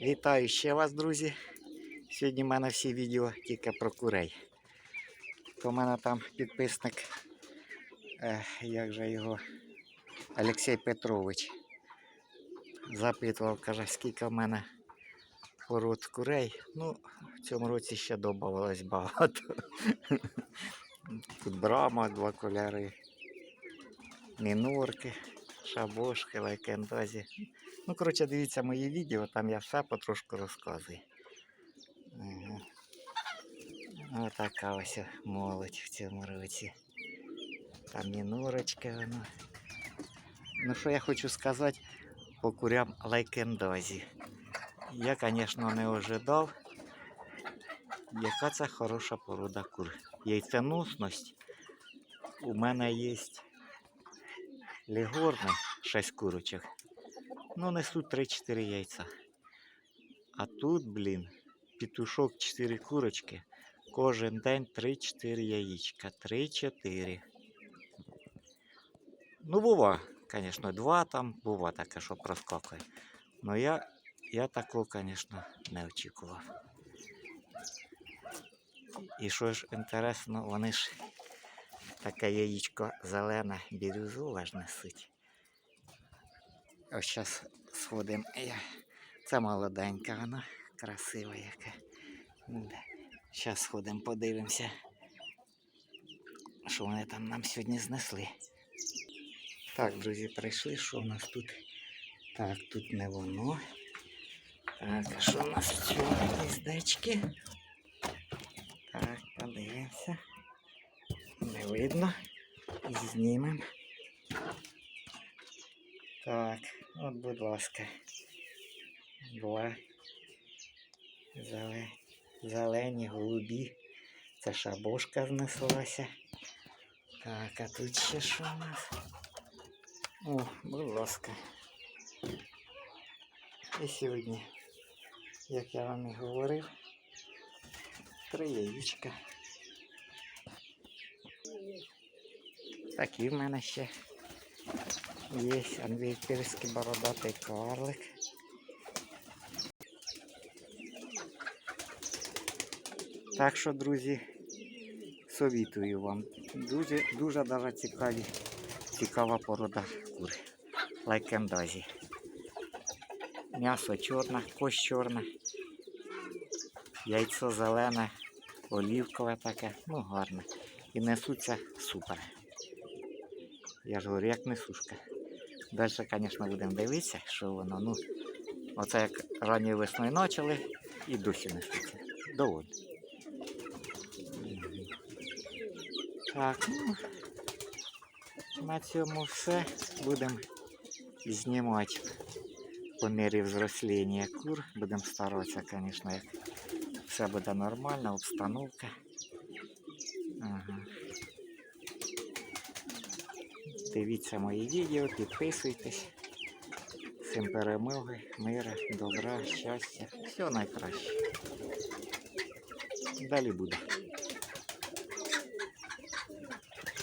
Вітаю ще вас, друзі. Сьогодні в мене всі відео тільки про курей. То в мене там підписник, е, як же його, Олексій Петрович. Запитував, каже, скільки в мене пород курей. Ну, в цьому році ще додавалось багато. Тут брама, два кольори, мінорки, шабошки, лайкендозі. Ну, коротше, дивіться мої відео, там я все потрошку розказую. Ага. Отака ось молодь в цьому році. Там мінорочка воно. Ну, що я хочу сказати по курям лайкендозі. Я, звісно, не ожидав, яка це хороша порода кур. Яйценосність у мене є лігорне 6 курочок. Ну, несуть 3-4 яйця. А тут, блін, петушок 4 курочки. Кожен день 3-4 яєчка. 3-4. Ну, бува, звісно, два там, бува таке, що проскакує. Ну я, я такого, звісно, не очікував. І що ж інтересно, вони ж таке яєчко зелене, бірюзове ж несуть. Ось зараз сходимо. Це молоденька вона, красива яка. Зараз сходимо, подивимося, що вони там нам сьогодні знесли. Так, друзі, прийшли, що у нас тут? Так, тут не воно. Так, а що нас в цьому гніздечки? Так, подивимося. Видно. Знімемо. Так, от, будь ласка. Два. Зеле... Зелені, голубі. Це шабошка знеслася. Так, а тут ще що у нас? О, будь ласка. І сьогодні, як я вам і говорив, три яєчка. Такі в мене ще є англійський бородатий карлик. Так що, друзі, совітую вам. Дуже, дуже даже цікаві, цікава порода кур. Лайкендозі. М'ясо чорне, кость чорна, яйцо зелене, олівкове таке, ну гарне. І несуться супер. Я ж говорю, як несушка. Далі, звісно, будемо дивитися, що воно. Ну, оце як ранньою весною почали і духи несуться. Доволі. Так, ну, на цьому все. Будемо знімати по мірі взросління кур. Будемо старатися, звісно, як все буде нормально, обстановка. Ага. Дивіться мої відео, підписуйтесь. Всім перемоги, мира, добра, щастя. Всього найкраще. Далі буде.